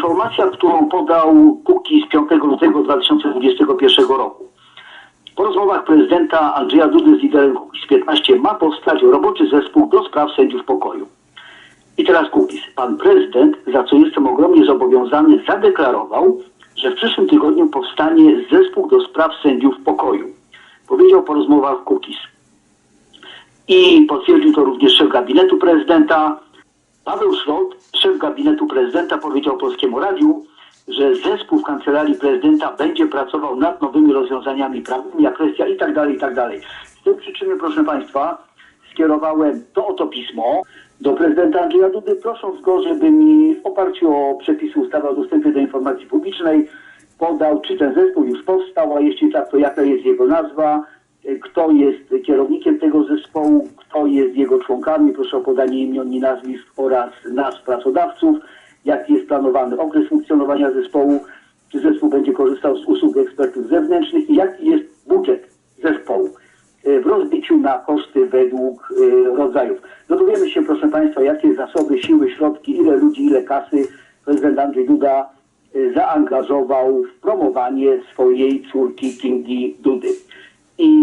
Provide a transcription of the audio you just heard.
informacja, którą podał Kukiz 5 lutego 2021 roku. Po rozmowach prezydenta Andrzeja Dudy z liderem Kukiz 15 ma powstać roboczy zespół do spraw sędziów pokoju. I teraz Kukiz. Pan prezydent, za co jestem ogromnie zobowiązany, zadeklarował, że w przyszłym tygodniu powstanie zespół do spraw sędziów pokoju. Powiedział po rozmowach Kukiz. I potwierdził to również szef gabinetu prezydenta. Paweł Szrot, szef gabinetu prezydenta, powiedział Polskiemu Radiu, że zespół w kancelarii prezydenta będzie pracował nad nowymi rozwiązaniami prawnymi, jak kwestia i tak dalej, i tak dalej. Z tej przyczyny, proszę Państwa, skierowałem to oto pismo do prezydenta Andrzeja Dudy, prosząc go, żeby mi w oparciu o przepisy ustawy o dostępie do informacji publicznej podał, czy ten zespół już powstał, a jeśli tak, to jaka jest jego nazwa, kto jest kierownikiem tego zespołu, jest jego członkami, proszę o podanie imion i nazwisk oraz nazw pracodawców, jaki jest planowany okres funkcjonowania zespołu, czy zespół będzie korzystał z usług ekspertów zewnętrznych i jaki jest budżet zespołu y, w rozbiciu na koszty według y, rodzajów. Dowiemy się, proszę Państwa, jakie zasoby, siły, środki, ile ludzi, ile kasy prezydent Andrzej Duda y, zaangażował w promowanie swojej córki Kingi Dudy.